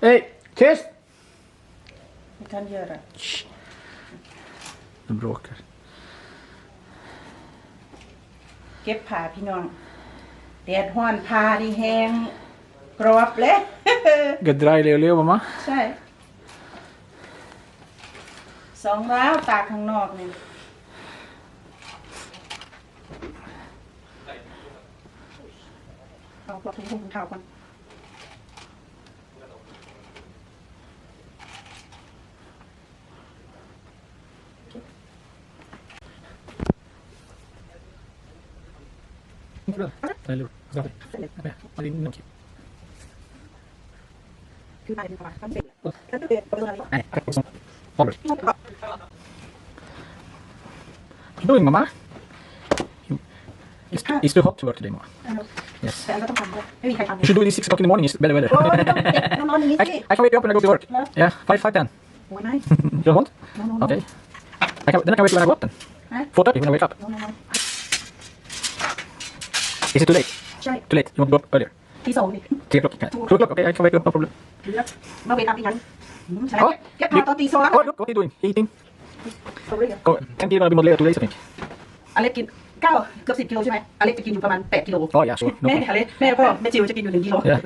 Hej! Tyst! Vi kan göra. De bråkar. เก็บผ้าพี่น้องแดดห้อนผ้าดีแห้งกรอบเลย Ska dra Leo Leo mamma? ใช่สองร้าวตากข้างนอกเนี่ยเอาปลอกถุงถุงเท้าก่อน Eller hur? Ska vi? Ja, det är nog. คือไปดีกว่าทำเสร็จแล้วแล้วเดินไปเลย Nej, tack som Robert. What are you doing mamma? It's, it's too hot to work today mamma. แต่ Yes. อันก็ต้องทำด้วยไม่มีใครทำ You should do it at 6 o'clock in the morning, it's better weather. โอ้ยต้องนอนอย่างนี้ I, สิ I can wake you up when I go to work. No. Yeah, 5, 5, 10. โอ้ยไม่ You want? นอนนอน Okay. I can, then I can wake you when I go up then. Huh? 4.30 when I wake up. นอนนอน Is it too late? ใช่ Too late? You want to go up earlier? ที่สองนี่3 o'clock? Yeah. 2 o'clock? Okay, I can wake you up, no problem. มาเวลาปีนั้นใช่ Oh, เก็บผ้าตอนตีสองแล้ว Oh, look, what are you doing? Eating? ตัวเรียก Go. Can't be gonna be more later, two days, I think. อเล็กกินเก้าเกือบสิบกิโลใช่ไหมอเล็กจะกินอยู่ประมาณแปดกิโล Oh, yeah, sure. No แม่ problem. อเล็กแม่พ่อแม่จิวจะกินอยู่หนึ่งกิโล Yeah.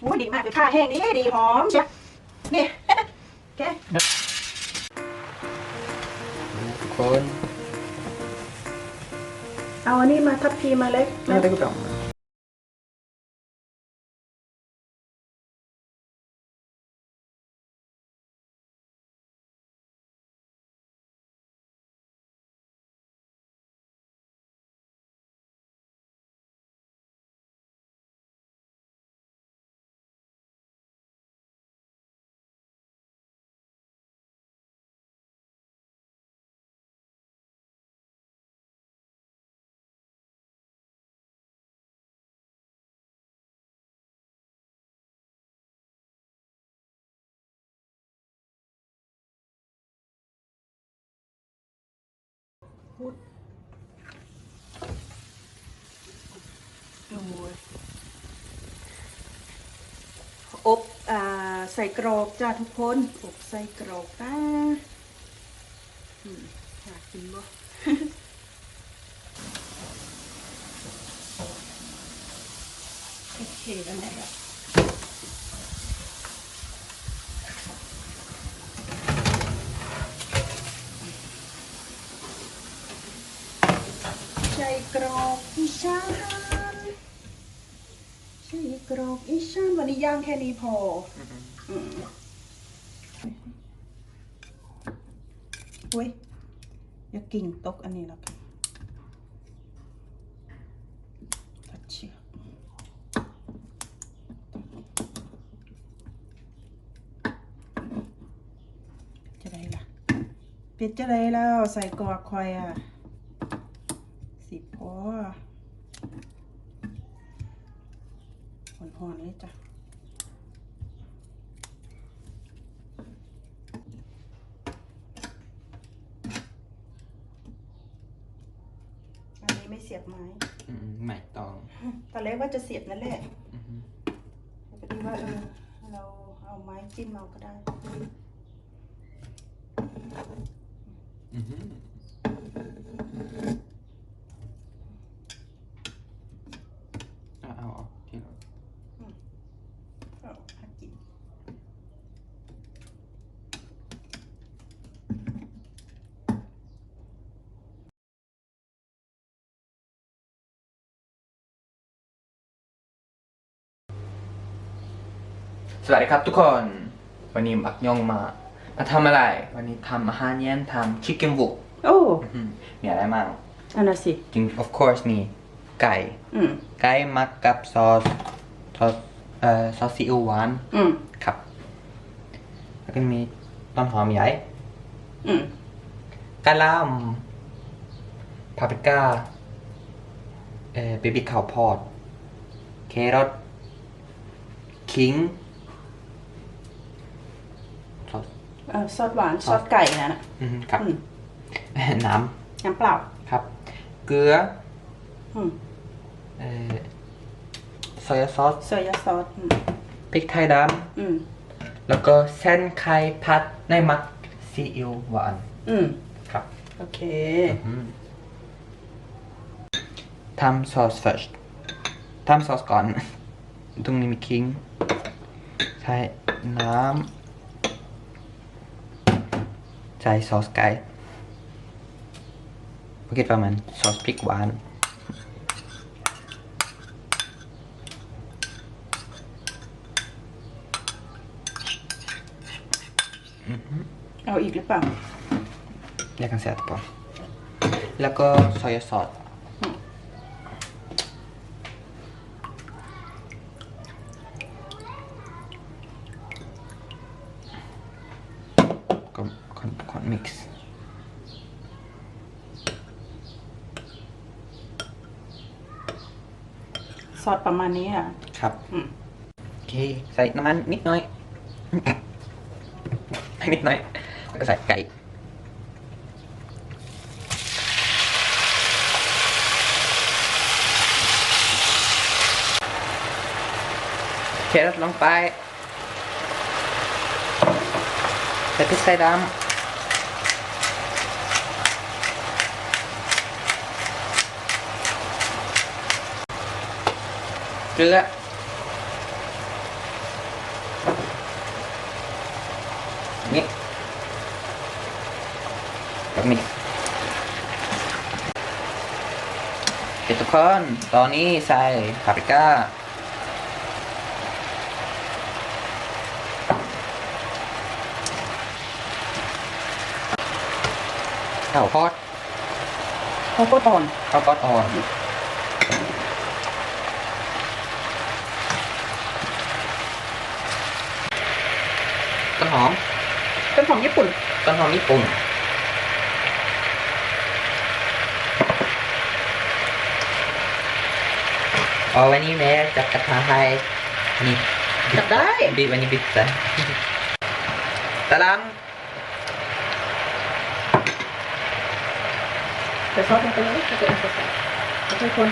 โอ้ยดีมากเลยผ้าแห้งนี่ดีหอมใช่นี่ แกทุก คน เอาอันนี้มาทับพีมาเล็ก Ja, det går bra. อ บอ่าใส่กรอกจ้าทุกคน อบใส่กรอกนะอืมอยากกินบ่โอเคแล้วไหนล่ะใส่ กรอกอีสานใส่กรอกอีสานวันนี้ย่างแค่นี้พออืมอุ้ยอย่ากิ่งตกอันนี้แล้วกันตัดเชือกจะได้ละเป็ดจะได้แล้วใส่กรอกคอยอะ ห่อนๆเลยจ้ะอันนี้ไม่เสียบไม้อืมไม่ต้อง ตอนแรกว่าจะเสียบนั่นแหละอือฮึแต่พอดีว่าเออเราเอาไม้จิ้มเอาก็ได้ อือฮึอะเอาออกทีละ เอาหักกิน สวัสดีครับทุกคน วันนี้บักยองมา มาทำอะไร วันนี้ทำอาหารเย็นทำชิคเก้นบุกโอ้มีอะไรบ้างอันนั้นสิจริง of course มีไก่อืมไก่มักกับซอสซอสเอ่อซอสซีอิ๊วหวานอืมครับแล้วก็มีต้นหอมใหญ่อืมกะหล่ำพาปริก้าเอ่อเบบี้ข้าวโพดแครอทขิงซอส เอ่อ ซอสหวานซอสไก่นะนะอืมครับ อืมน้น้ำเปล่าำครับ เกลืออืมเอ่อซอยซอสโซยาซอสอืมพริกไทยดอืมำแล้วก็เส้นไข่ผัดในมักซีอิ๊วหวานอืมครับ โอเค ทำซอส first ทำซอสก่อน ตรงนี้มีคิง ใช้น้ำ ใส่ซอสไก่โอเคประมาณซอสพริกหวานเอาอีกหรือเปล่า Jag kan sätta på. แล้วก็ซอยซอสก็คนคนมิกซ์ ซอส ประมาณนี้อะ ครับอืมโอเค ใส่น้ำมันนิดหน่อย นิดหน่อย แล้วก็ใส่ไก่ แครอทลงไปใส่พริกไทยดำ เกลือนี่แบบนี้เด็กทุกคนตอนนี้ใส่ปาปริก้าข้าวโพดเขาก็อ่อนข้าวโพดอ่อน ต้นหอม ต้นหอมญี่ปุ่น ต้นหอมญี่ปุ่น เอาวันนี้แม่จับกระทะให้นี่จับได้บีบวันนี้บีบใส่ตะลังแต่ซอสลงไปเลยจะเป็นสดๆไม่ใช่คน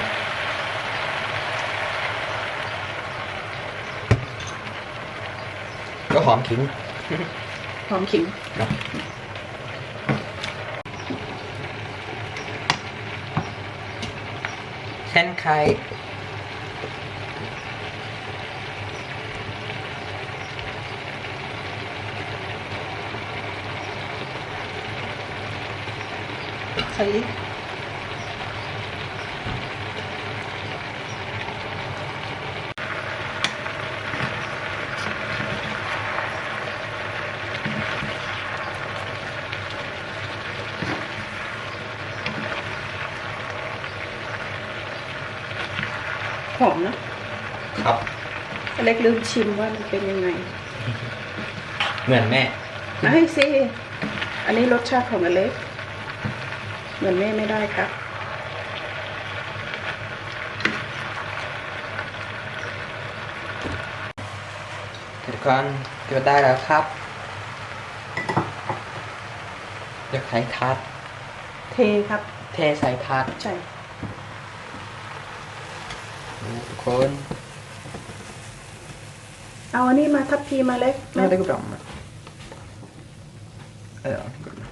ก็หอมขิง หอมขิงเส้นไข่ใส่ หอมนะครับ อเล็กลืมชิมว่ามันเป็นยังไงเหมือนแม่ไม่สิอันนี้รสชาติของอเล็ก เหมือนแม่ไม่ได้ครับ ทุกคนเก็ได้แล้วครับจะใช้ทัด เทครับ เทใส่ทัดใช่ทุกคน เอาอันนี้มาทับพีมาเล็ก Ja, det går bra med. Ja, det går bra.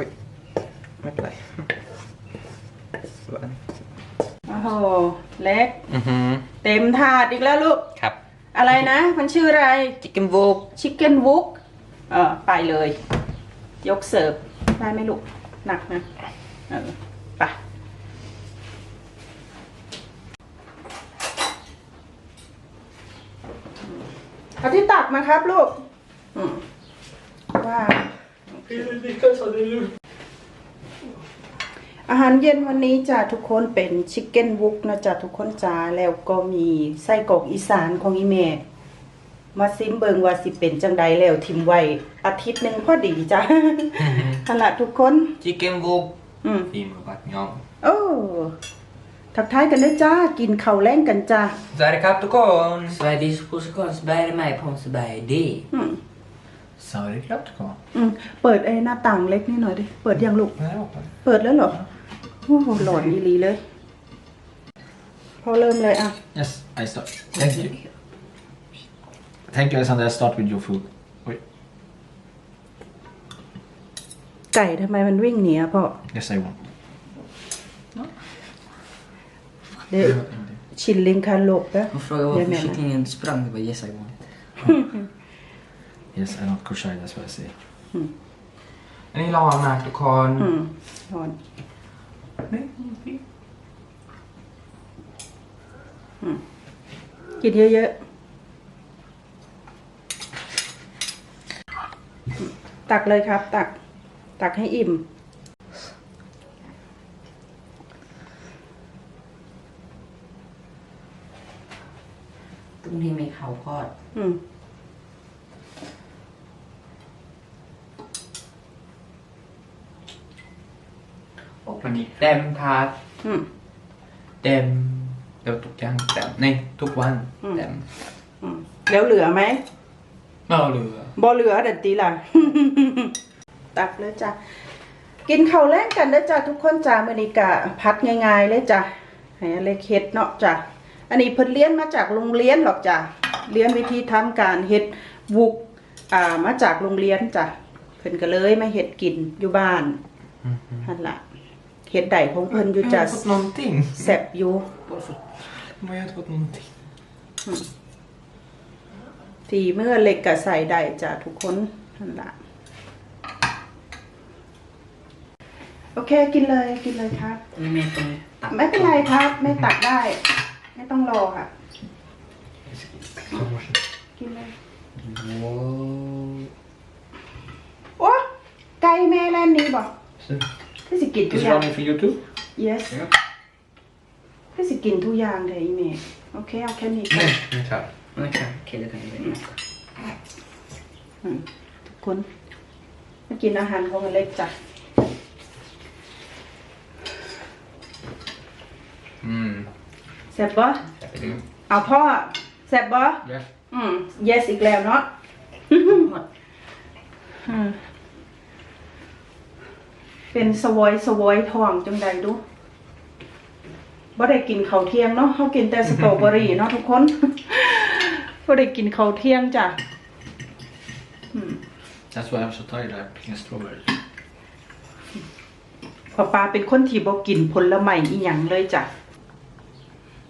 Oj. Med dig. โอ้โหเล็ก Mhm. เต็มถาดอีกแล้วลูกครับอะไรนะ มันชื่ออะไร Chicken wok ชิคเก้นวุกเออไปเลย ยกเสิร์ฟได้ไหมลูก หนักนะเออไป เอาที่ตักมาครับลูกอืมว่าอาหารเย็นวันนี้จ้ะทุกคนเป็นชิคเก้นวุกนะจ๊ะทุกคนจ้าแล้วก็มีไส้กรอกอีสานของอีเมมาซิมเบิงว่าสิเป็นจังใดแล้วทิมไว้อาทิตย์หนึ่งพอดีจ้ะนั่นละทุกคน Chicken wok อืม Fin back nyong โอ้ ทักทายกันเลยจ้า กินข้าวแรงกันจ้า Så är det kapp och korn สบายดีสุขุสุขคนสบายได้ไหมผมสบายดีอืม Så är det klart det kommer. อืมเปิดไอ้หน้าต่างเล็กนี่หน่อยดิ เปิดยังลูก Nej, jag hoppas. เปิดแล้วเหรอ โอ้โหหลอนอีหลีเลย พอเริ่มเลยอะ Yes, I start. Thank you. Thank you Alexander, I start with your food. Oj. ไก่ทำไมมันวิ่งหนีอะพ่อ Yes, I want. เดี๋ยวชินลิงคาโลกปะ Hon frågade Jag varför menar. kycklingen sprang. Jag bara yes I want. Yes, I don't koshai, that's what I say. อันนี้ร้อนมากทุกคนอืมหอนอืมกินเยอะๆอืมตักเลยครับ ตัก ตักให้อิ่ม พรุ่งนี้มีข้าวทอด อืมวันนี้เต็มครับอืม เต็มเดี๋ยวทุกอย่างเต็มนี่ทุกวันอืม เต็มอืมแล้วเหลือไหม เราเหลือ บ่เหลือเด็ดตีล่ะ ตักเลยจ้ะ กินข้าวแรกกันเด้อจ้ะทุกคนจ้ะมื้อนี้กะพัดง่ายๆเลยจ้ะให้อเล็กเฮ็ดเนาะจ้ะ อันนี้เพิ่นเรียนมาจากโรงเรียนหรอกจ้ะเรียนวิธีทำการเฮ็ดวุกอ่ามาจากโรงเรียนจ้ะเพิ่นก็เลยมาเฮ็ดกินอยู่บ้านหั่นล่ะเฮ็ดได้ของเพิ่นอยู่จ้ะ Jag har inte fått någonting. แซ่บอยู่ Men jag har inte fått någonting. ทีเมื่อเล็กก็ใส่ได้จ้ะทุกคนหั่นล่ะโอเคกินเลยกินเลยครับนี่แม่ต้องตักไม่เป็นไรครับ ไม่ตักได้ ไม่ต้องรอค่ะ กินเลยโอ้โอ้ไก่แม่แลนนี้บอกคือสิกินทุก Is อ it ย่าง running for you too? yes คือสิกินทุกอย่างเลยอีเมย์โอเคเอาแค่นี้ก่อน Nej, jag tar. ไม่ใช่โอเคเดี๋ยวกันเดี๋ยวกันอืมทุกคนมากินอาหารของอเล็กจ้ะ Mm. แซ่บบ่เอาพ่อแซ่บบ่ Yes. อืม yes อีกแล้วเนาะหมดอืมเป็นสวอยสวอยทองจังใดดูบ่ได้กินข้าวเที่ยงเนาะเขากินแต่สตรอเบอรี่เนาะทุกคนบ่ได้กินข้าวเที่ยงจ้ะอืม That's why I'm so tired, I'm picking strawberries. พ่อปาเป็นคนที่บ่กินผลไม้อีหยังเลยจ้ะ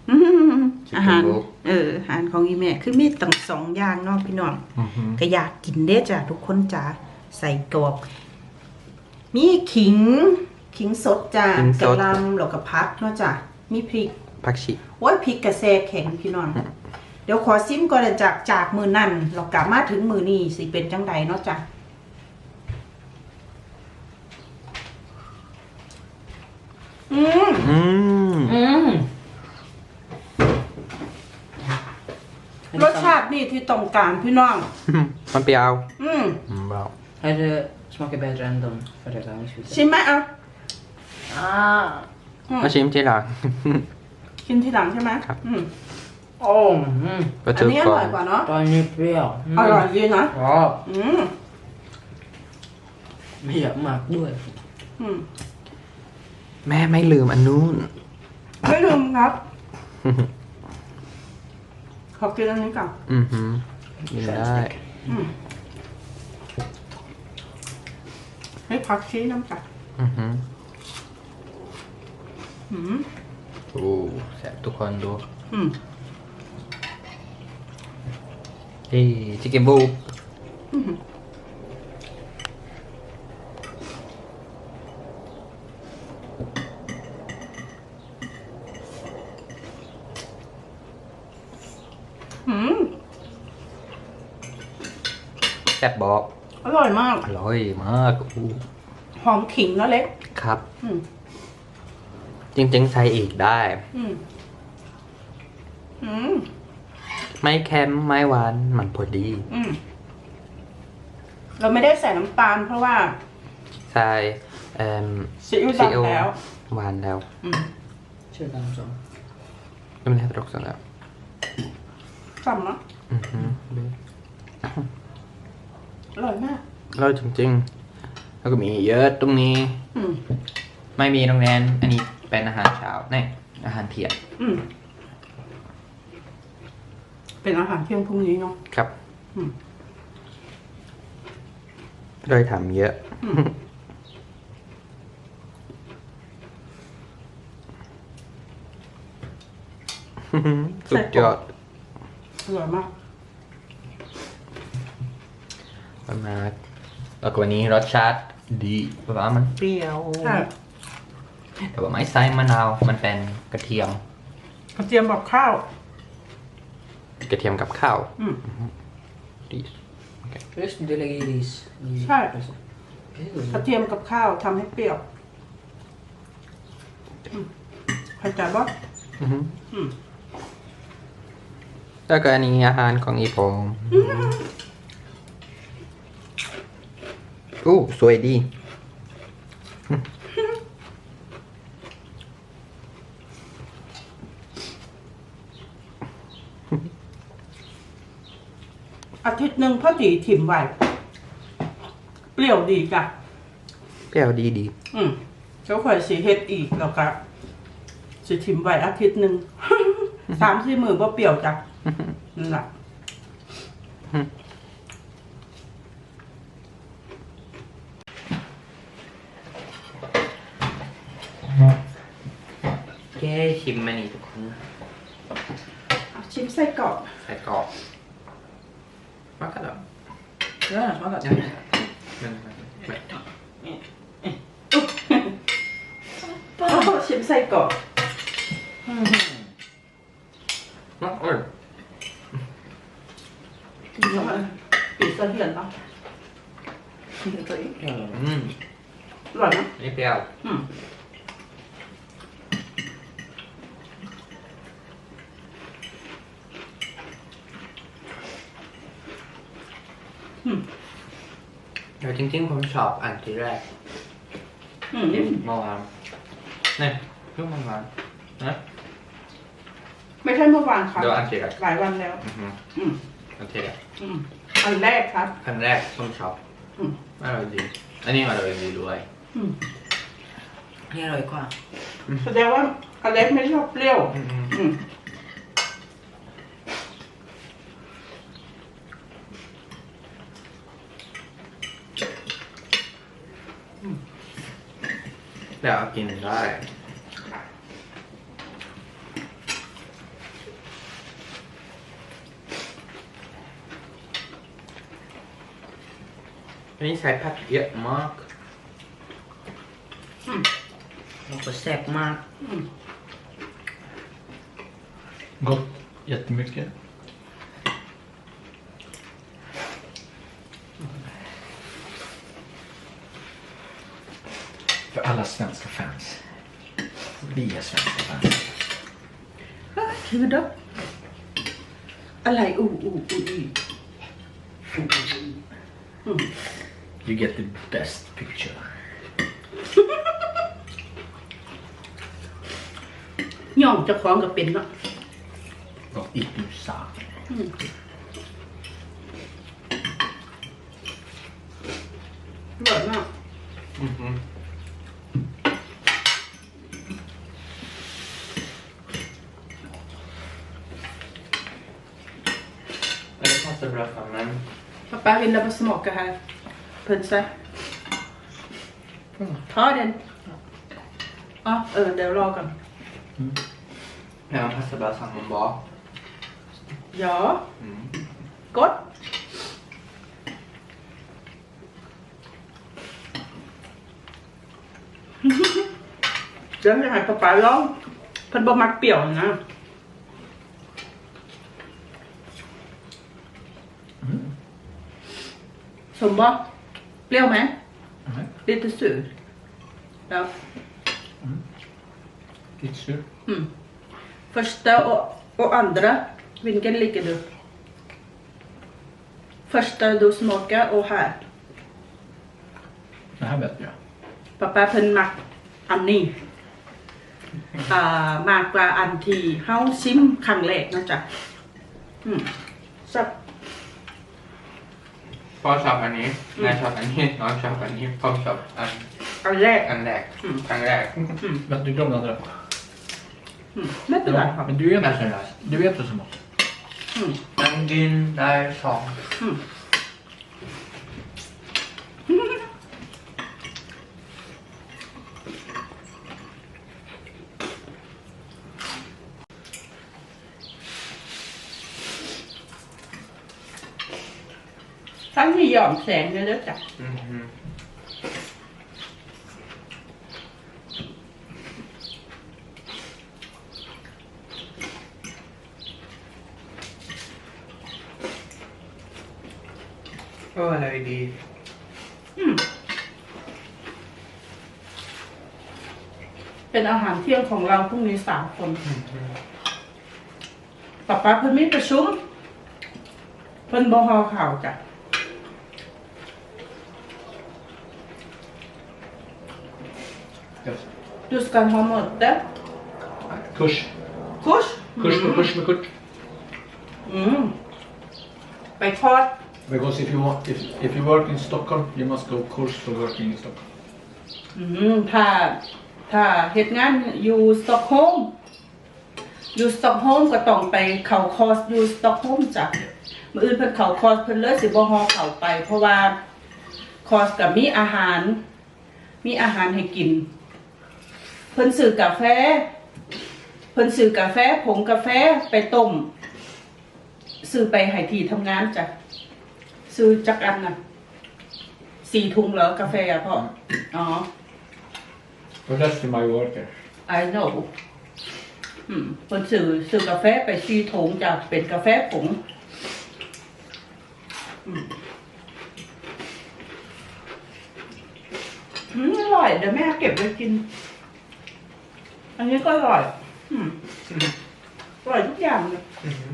อืมอาหารเอออาหารของอีแม่ คือมีตั้งสองอย่างเนาะพี่น้องก็อยากกินเด้จ้ะทุกคนจ้ะใส่กรอกมีขิง ขิงสดจ้ะขิงสกระด หลำแล้วก็พักเนาะจ้ะมีพริก ผักชี โอ้ยพริกกระแซแข็งพี่น้อง เดี๋ยวขอซิมก่อนนะจากจากมือนั่นเรากลับมาถึงมือนี่สิเป็นจังใดเนาะจ้ะอืมอืมอืม รสชาตินี่ที่ต้องการพี่น้อง มันเปรี้ยวอืมอืมบรา Här eh, smakar bättre än de förra gången. ชิมไหมเอา Ah. อืมมาชิมทีหลัง กินทีหลังใช่ไหมครับ อืม Åh, mm. ก็อันถือนี้อก่อร่อนยกว่าเนาะ Ta en nyp ja. อร่อยดีนะ Ja, อืม men jag mak ด้วยอืมแม่ไม่ลืมอันนู้นไม่ลืมครับข อกินอันนี้ก่อนอือหือกินได้อืมให้พักชี้น้ำกัดอือหืออืมโอ้แซ่บทุกคนดูอืมเฮ้ชิคเก้นบูอืมอืม แซ่ บบอกอร่อยมาก อร่อยมากอู้หอมขิงเนาะเล็ก ครับ อืมจริงๆใส่อีกได้ อืมอืมไม่เค็มไม่หวานมันพอดี อืมเราไม่ได้ใส่น้ำตาลเพราะว่าใส่เอ่มซีอิ๊วซีอิ๊วดำแล้ว หวานแล้วอืม Kör den så. Men det heter också det. จำเนาะ Mhm. อ ร่อยมากอร่อยจริงๆ แล้วก็มีเยอะตรงนี้ อืมไม่มีโรงแรมอันนี้เป็นอาหารเช้าเนี่ยอาหารเที่ยงอืมเป็นอาหารเที่ยงพรุ่งนี้เนาะ ครับอืม เลยทำเยอะอืมสุดยอด อร่อยมาก ประมาณแล้วก็วันนี้รสชาติดีเพราะว่ามันเปรี้ยวใช่แต่ว่าไม่ใส่มะนาวมันเป็นกระเทียม กระเทียมกับข้าว กระเทียมกับข้าวอืม ดี Just du lägger i ris. i- ใช่ Gud. กระเทียมกับข้าวทำให้เปรี้ยวอืมเข้าใจปะอือฮึอืมแล้วก็อันนี้อาหารของอีผม อู้สวยดี อาทิตย์หนึ่งพ่อตีถิ่มไว้เปรี้ยวดีจ้ะเปรี้ยวดีดี อืมแล้วค่อยสิเฮ็ดอีกแล้วก็สิถิ่มไว้อาทิตย์หนึ่งสามสี่มือบ่เปรี้ยวจ้ะนั่นแหละ แค่ชิมมันนี่ทุกคนเอาชิมไส้กรอกใส่กรอบมากกระดับ Ja, den smakar. มันไม่โอ้ชิมไส้กรอกมากเอ้ยแล้วมันปีเสถียรเนาะอืมอร่อยนะ นี่เปรี้ยวอืม แต่จริงๆผมชอบอันที่แรกอืมที่เมื่อวานนี่เพิ่งเมื่อวานนะไม่ใช่เมื่อวานครับเดี๋ยวอันที่แรกหลายวันแล้ว อือฮึอืมอันที่แรกอืมอันแรกครับ อันแรกผมชอบอืม อร่อยดี อันนี้อร่อยดีด้วยอืม Det är röj kvar. แสดงว่าอเล็กไม่ชอบเปรี้ยว อืมอืม เดี๋ยวเอากินได้อันนี้ใส่ผักเยอะมาก Och på säppmark. Gott jättemycket. คือเด้ออะไรอูอูอูอีอืม You get the best picture. ย่องเจะคล้าของกับเป็นเนาะ Och i USA. อร่อยมาก อือฮึแล้วก็สำหรับฝั่งนั้น Pappa vill bara smaka här. Pölse. Ta den. Ja, เออเดี๋ยวรอก่อนแล้วพัสดุสั่งมันบอก Ja, อืม gott. ดี๋ยวให้หายป๊าป๊ วไหม Nej, Lite sur. Ja. lite sur. Mm. Första och, och andra, vilken ligger du? Första du smakar och här. Det här vet jag. ป้าป้าเพิ่นมักอันนี้ อ่ามากกว่าอันที่เฮาซิมครั้งแรกเนาะจ๊ะอืมสับ พ่อชอบอันนี้นายชอบอันนี้น้องชอบอันนี้พ่อชอบอันอันแรกอันแรกครั้งแรก Men tycker du om den andra? อืมไม่เป็นไรครับ Men du vet, That's nice. du vet vad som är. อืมอันกินได้สอง อืม ทั้งที่หย่อมแสงเลยแล้วจ้ะอือหือโอ้อะไรดีอืมเป็นอาหารเที่ยงของเราพรุ่งนี้สามคนป๊าป๊าเพิ่นมีประชุมเพิ่นบ่ฮอข่าวจ้ะ Du ska ha möte. Kurs. Kurs? Kurs, Mm. kurs med Kurt. อืมไปทอด Because if you want, if, if you work in Stockholm, you must go course for working in Stockholm. อืมถ้าถ้าเหตุงานอยู่สต็อกโฮล์มอยู่สต็อกโฮล์มก็ต้องไปเข้าคอร์สอยู่สต็อกโฮล์มจ้ะมื้ออื่นเพิ่นเข้าคอร์สเพิ่นเลยสิบ่ฮอเข้าไป เพราะว่าคอร์สก็มีอาหาร มีอาหารให้กิน เพิ่นซื้อกาแฟ เพิ่นซื้อกาแฟ ผงกาแฟไปต้มซื้อไปให้ที่ทำงานจ้ะซื้อจักอันน่ะสี่ถุงเหรอกาแฟอะพ่ออ๋อ But that's to my worker. I know อืมคนซื้อซื้อกาแฟไปซีถุงจะเป็นกาแฟผงอืมอืมอร่อยเดี๋ยวแม่เก็บไว้กิน อันนี้ก็อร่อย อืมอร่อยทุกอย่างเลยอือหือ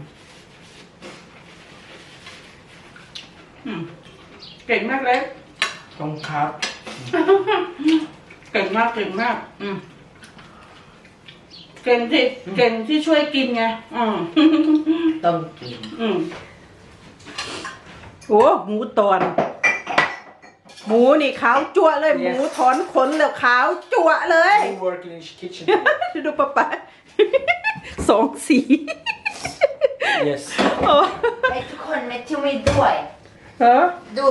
อืมเก่งมากเลย ตรงครับ เก่งมากเก่งมาก อืมเก่งที่เก่งที่ช่วยกินไงอืมต้องกิน อืมโอ้หมูตอน หมูนี่ขาวจั่วเลยหมูถอนขนแล้วขาวจั่วเลย You work in the kitchen. ดูปะปะสองสี yes. โอ้ไอ้ทุกคนมาช่วยด้วยเหรอดู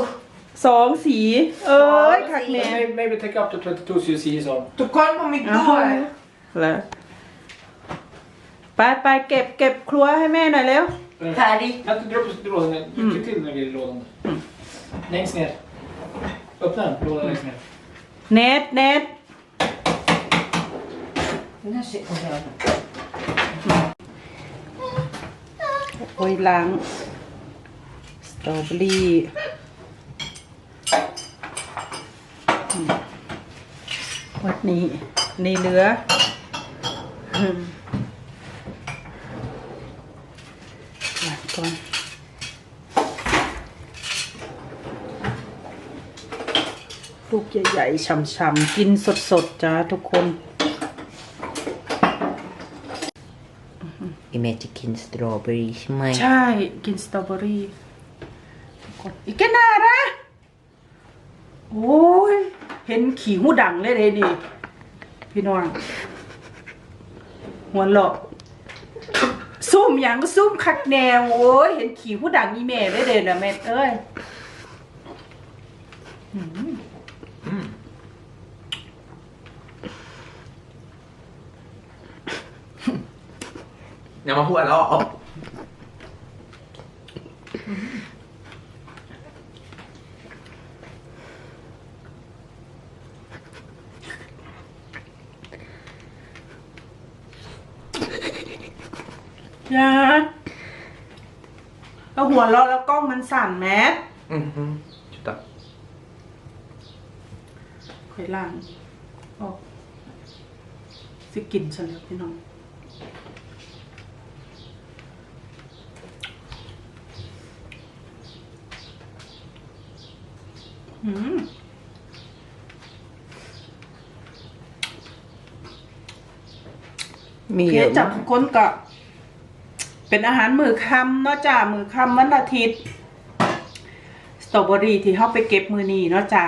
สองสี เอ้ยคักแน่ Maybe, maybe take up to 22 so you see his arm. ทุกคนผมมีด้วยแล้วไปไปเก็บเก็บครัวให้แม่หน่อยเร็วค่ะดิ Kan inte dra upp lådan? Tryck till den grejen i lådan. Längst ner. Öppna den, lådan längst ner. เน็ตเน็ตน่าสิคนเดียวโอ้ยล้างสตรอเบอรี่อืมวัดนี้นี่เหลืออืมล้างก่อน ลูกใหญ่ๆช่ำๆกินสดๆจ้าทุกคนอีเมจิกินสตรอเบอรี่ใช่ไหมใช่ กินสตรอเบอรี่ทุกคนอีกแค่นาระโอ้ย เห็นขี่หูดังเลยเลยนี่ พี่น้องหัวหลอกซุ่มอย่างซุ่มคักแนว โอ้ย เห็นขี่หูดังอีเมลได้เด่นนะแม่เอ้ย อย่ามาพูดแล้วเอาอย่าแล้วหัวเราะแล้วกล้องมันสั่นแมสอือหือจุดตัดค่อยล่างออกสิกินฉันแล้วพี่น้อง มมีโอเคเยอะจัมาบกทุกคนก็เป็นอาหารมือค่ำเนาะจ้ามือค่ำวันอาทิตย์ สตรอรอเบอรี่ที่เฮาไปเก็บมื้อนี้เนาะจ้ะ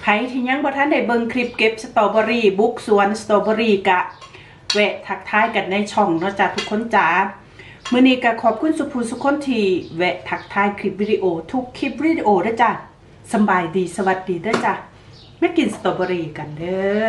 ไผที่ยังบ่ทันได้เบิ่งคลิปเก็บสตรอเบอรี่บุกสวนสตรอเบอรี่กะแวะทักทายกันในช่องเนาะจ้ะทุกคนจ๋ามื้อนี้ก็ขอบคุณสุภูสุคนที่แวะทักทายคลิปวิดีโอ ทุกคลิปวิดีโอเด้อจ้ะ สบายดีสวัสดีด้อจ้ะไม่กินสตรอเบอรี่กันเด้อ